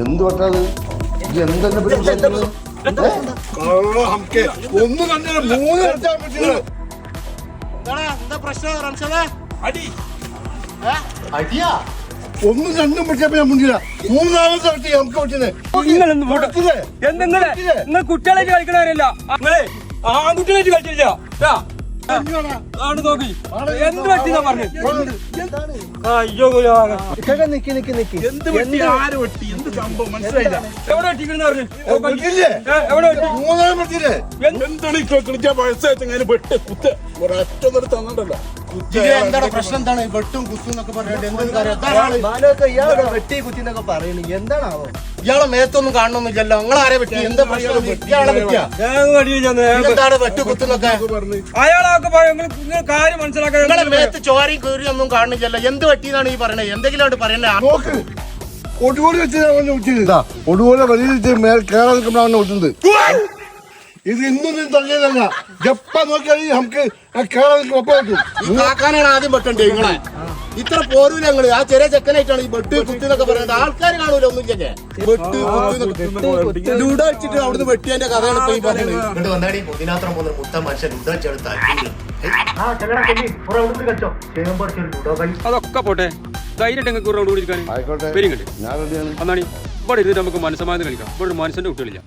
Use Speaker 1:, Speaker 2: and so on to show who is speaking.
Speaker 1: എന്ത് പറ്റാത് ഇത് എന്തെന്നെ
Speaker 2: ഒന്ന് കണ്ടില്ല മൂന്ന്
Speaker 1: അടിയാ?
Speaker 2: ഒന്നും രണ്ടും പറ്റിയപ്പോ ഞാൻ മുന്നില്ല മൂന്നാമത്തെ പറ്റി നമുക്ക് പറ്റുന്നത്
Speaker 3: കുട്ടികളായിട്ട് കളിക്കണവരല്ല. നിങ്ങളെ ആൺകുട്ടികളായിട്ട് കളിച്ചില്ല അയ്യോ ഗുലാകം.
Speaker 1: നിക്ക് നിക്ക് നിക്ക്.
Speaker 2: എന്ത് വെട്ടി ആര് വെട്ടി? എന്ത് സംഭവം? മനസ്സിലായില്ല.
Speaker 3: എവിടെ വെട്ടിക്കണെന്ന് പറഞ്ഞു? എവിടെ വെട്ടി?
Speaker 2: എന്താണ് ഈ കളിച്ച വയസ്സായിട്ട് ഇങ്ങനെ വെട്ട് കുത്ത്. ഒരൊറ്റ നിർത്തി തന്നിട്ടല്ലോ
Speaker 4: എന്താണ് പ്രശ്നം? എന്താണ് വെട്ടും കുത്തും എന്നൊക്കെ പറയുന്നത് എന്തൊരു കാര്യം? എന്താണ്?
Speaker 1: ബാലൊക്കെ വെട്ടി കുത്തി എന്നൊക്കെ പറയണു. എന്താണാവോ?
Speaker 4: ഇയാളെ മേത്തൊന്നും കാണണമെന്നില്ലല്ലോ നിങ്ങളാരെ വെട്ടി എന്താ പ്രശ്നം? ഇയാളെ വെട്ടു കുത്തുന്നൊക്കെ?
Speaker 3: അയാളൊക്കെ നിങ്ങൾ ആരെ കാര്യം മനസ്സിലാക്കാൻ
Speaker 4: നിങ്ങളെ മേത്ത് ചോരയും കീറിയും ഒന്നും കാണുന്നില്ലല്ലോ. എന്ത് പറ്റിയെന്നാണ് ഈ പറയണത്? എന്തെങ്കിലും പറയണേ
Speaker 2: ഒടുകൂടി വെച്ചാണ് ഒടുകൂടെ വലിയ മേൽ കേരളം ഇത് ഇന്നൊന്നും തള്ളിയതല്ല. എപ്പ നോക്കിയാൽ നമുക്ക് കേരളം ഒപ്പം കിട്ടും.
Speaker 4: ആദ്യം പറ്റണ്ടേ നിങ്ങളെ? ഇത്ര പോരൂല നിങ്ങൾ ആ ചെറിയ ചെക്കനായിട്ടാണ് ഈ വെട്ട് കുത്തി എന്നൊക്കെ പറയുന്നത്. ആൾക്കാർ കാണൂല ഒന്നുമില്ലേ വെട്ട് കുത്തി ലൂഡോ വെച്ചിട്ട് അവിടുന്ന് വെട്ടിയതിന്റെ കഥയാണ് ഇപ്പൊ ഈ പറയുന്നത്.
Speaker 5: വന്നാടി. പൊതിനാത്രം പോകുന്ന മുത്ത മനുഷ്യൻ ഉദ്ദേശിച്ചെടുത്ത്
Speaker 3: അതൊക്കെ പോട്ടെ. ധൈര്യം
Speaker 2: ആയിക്കോട്ടെ.
Speaker 3: ഇവിടെ ഇരുന്നിട്ട് നമുക്ക് മനസ്സമാധാനം കളിക്കാം. ഇവിടെ ഒരു മനുഷ്യന്റെ കുട്ടികളില്ല.